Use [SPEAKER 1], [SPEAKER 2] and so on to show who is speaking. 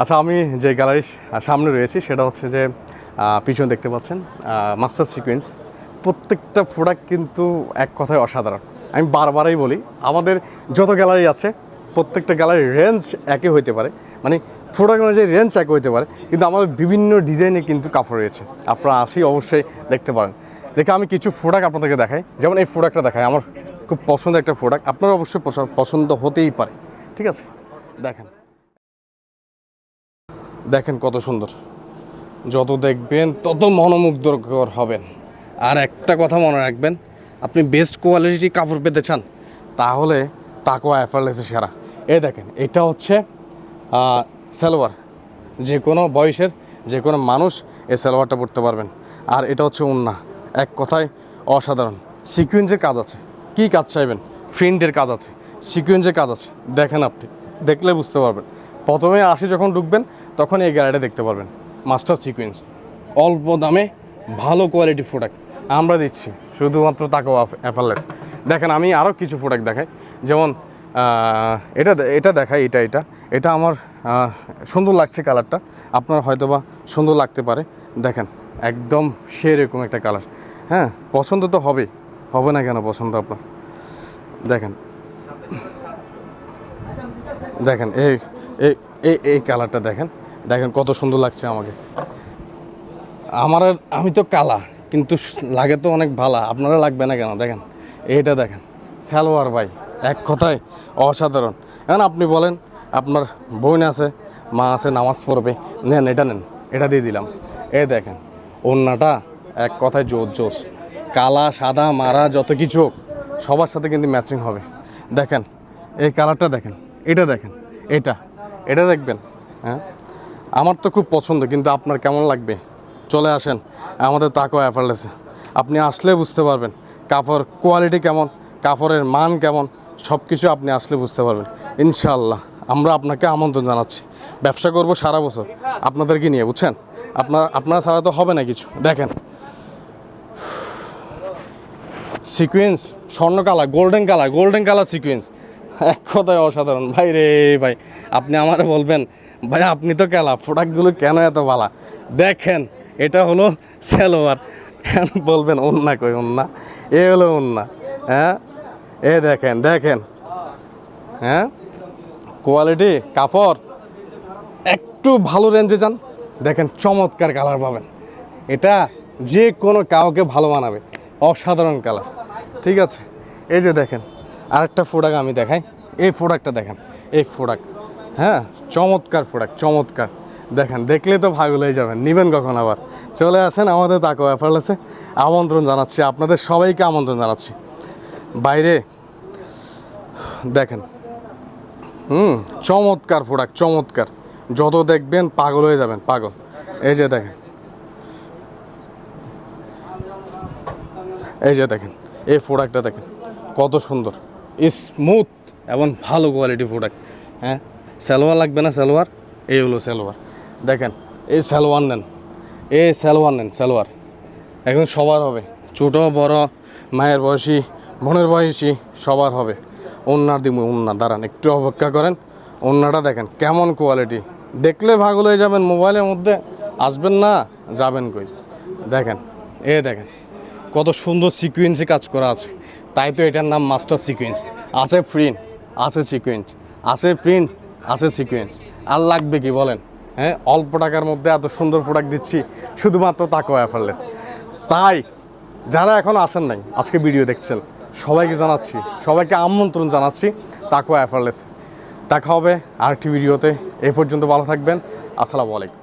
[SPEAKER 1] আচ্ছা আমি যে গ্যালারির সামনে রয়েছি, সেটা হচ্ছে যে পিছনে দেখতে পাচ্ছেন মাস্টার সিকোয়েন্স প্রত্যেকটা প্রোডাক্ট কিন্তু এক কথায় অসাধারণ। আমি বারবারই বলি, আমাদের যত গ্যালারি আছে, প্রত্যেকটা গ্যালারির রেঞ্জ একই হইতে পারে। মানে প্রোডাক্ট অনুযায়ী রেঞ্জ এক হইতে পারে, কিন্তু আমাদের বিভিন্ন ডিজাইনে কিন্তু কাপড় রয়েছে। আপনারা আসি অবশ্যই দেখতে পারেন। দেখে আমি কিছু প্রোডাক্ট আপনাদেরকে দেখাই। যেমন এই প্রোডাক্টটা দেখাই, আমার খুব পছন্দের একটা প্রোডাক্ট আপনার অবশ্যই পছন্দ হতেই পারে। ঠিক আছে? দেখেন। দেখেন কত সুন্দর। যত দেখবেন, তত মনোমুগ্ধকর হবেন। আর একটা কথা মনে রাখবেন, আপনি বেস্ট কোয়ালিটি কাপড় পেতে চান, তাহলে তাকোয়া অ্যাফারলেসে সেরা। এই দেখেন, এটা হচ্ছে সালোয়ার। যে কোনো বয়সের, যে কোনো মানুষ এই সালোয়ারটা পরতে পারবেন। আর এটা হচ্ছে উন্না। এক কথায় অসাধারণ। সিকুয়েন্সের কাজ আছে। কি কাজ চাইবেন? প্রিন্টের কাজ আছে। সিকুয়েন্সের কাজ আছে। দেখেন আপনি, দেখলে বুঝতে পারবেন। প্রথমে আসি যখন ঢুকবেন, তখন এই গ্যালারিটা দেখতে পারবেন। মাস্টার সিকুয়েন্স অল্প দামে ভালো কোয়ালিটি প্রোডাক্ট আমরা দিচ্ছি, শুধুমাত্র তাকেও অ্যাফারলেস দেখেন, আমি আরও কিছু প্রোডাক্ট দেখাই। যেমন এটা এটা দেখাই, এটা এটা। এটা আমার সুন্দর লাগছে কালারটা আপনার হয়তো বা সুন্দর লাগতে পারে। দেখেন, একদম সেরকম একটা কালার হ্যাঁ পছন্দ তো হবেই। হবে না কেন পছন্দ আপনার? দেখেন। দেখেন, এই এই এই কালারটা দেখেন। দেখেন কত সুন্দর লাগছে আমাকে। আমার আমি তো কালা, কিন্তু লাগে তো অনেক ভালা। আপনারা লাগবে না কেন? দেখেন, এইটা দেখেন। সালোয়ার ভাই, এক কথায় অসাধারণ। এখন আপনি বলেন, আপনার বোন আছে, মা আছে, নামাজ পড়বে। নেন, এটা নেন, এটা দিয়ে দিলাম। এ দেখেন ওন্নাটা এক কথায় জোর জোস কালা, সাদা, মারা, যত কিছু সবার সাথে কিন্তু ম্যাচিং হবে। দেখেন, এই কালারটা দেখেন, এটা দেখেন, এটা। এটা দেখবেন হ্যাঁ? আমার তো খুব পছন্দ, কিন্তু আপনার কেমন লাগবে? চলে আসেন, আমাদের তাকো অ্যাফারলেসে আপনি আসলে বুঝতে পারবেন কাপড় কোয়ালিটি কেমন কাপড়ের মান কেমন সব কিছু আপনি আসলে বুঝতে পারবেন। ইনশাআল্লাহ, আমরা আপনাকে আমন্ত্রণ জানাচ্ছি। ব্যবসা করব সারা বছর, আপনাদেরকে নিয়ে, বুঝছেন? আপনার, আপনারা ছাড়া তো হবে না কিছু, দেখেন। সিকুয়েন্স স্বর্ণ colour golden colour golden colour, sequence. এক কথায় অসাধারণ। ভাই রে, ভাই, আপনি আমারে বলবেন, ভাই, আপনি তো কেলা প্রোডাক্টগুলো কেন এত ভালো? দেখেন, এটা হলো সেলোয়ার। কেন বলবেন অন্যা কই অন্যা এ হলো অন্যা হ্যাঁ এ দেখেন দেখেন। হ্যাঁ কোয়ালিটি, কাপড়, একটু ভালো রেঞ্জে যান। দেখেন, চমৎকার কালার পাবেন। এটা যে কোনো কাউকে ভালো মানাবে। অসাধারণ কালার ঠিক আছে? এই যে দেখেন আরেকটা প্রোডাক্ট আমি দেখাই। এই প্রোডাক্টটা দেখেন, এই প্রোডাক্ট হ্যাঁ চমৎকার প্রোডাক্ট চমৎকার। দেখেন, দেখলে তো ভাগুল হয়ে যাবেন, নেবেন কখন আবার? চলে আসেন আমাদের তাকে অ্যাপারলেসে। আমন্ত্রণ জানাচ্ছি আপনাদের সবাইকে, আমন্ত্রণ জানাচ্ছি। বাইরে, দেখেন। হুম, চমৎকার প্রোডাক্ট চমৎকার। যত দেখবেন পাগল হয়ে যাবেন, পাগল। এই যে দেখেন। এই যে দেখেন, এই প্রোডাক্টটা দেখেন, কত সুন্দর। স্মুথ এবং ভালো কোয়ালিটি প্রোডাক্ট হ্যাঁ? সালোয়ার লাগবে না সালোয়ার? এই হলো সালোয়ার। দেখেন, এই সালোয়ার নেন। এই সালোয়ার নেন, সালোয়ার। এখন সবার হবে। ছোট, বড়, মায়ের বয়সী, বোনের বয়সী, সবার হবে। ওন্নার দিব ওন্না, দাঁড়ান, একটু অপেক্ষা করেন। ওন্নাটা দেখেন, কেমন কোয়ালিটি দেখলে ভাগল হয়ে যাবেন মোবাইলের মধ্যে। আসবেন না, যাবেন কই? দেখেন এ দেখেন, কত সুন্দর সিকুয়েন্সে কাজ করা আছে। তাই তো এটার নাম মাস্টার সিকুয়েন্স আছে প্রিন্ট আছে সিকুয়েন্স আছে প্রিন্ট আছে সিকুয়েন্স আর লাগবে কি বলেন? হ্যাঁ অল্প টাকার মধ্যে এত সুন্দর প্রোডাক্ট দিচ্ছি, শুধুমাত্র তাকো অ্যাফারলেস তাই, যারা এখন আসেন নাই, আজকে ভিডিও দেখছেন, সবাইকে জানাচ্ছি, সবাইকে আমন্ত্রণ জানাচ্ছি তাকো অ্যাফারলেস দেখা হবে আরেকটি ভিডিওতে এ পর্যন্ত ভালো থাকবেন। আসসালামু আলাইকুম।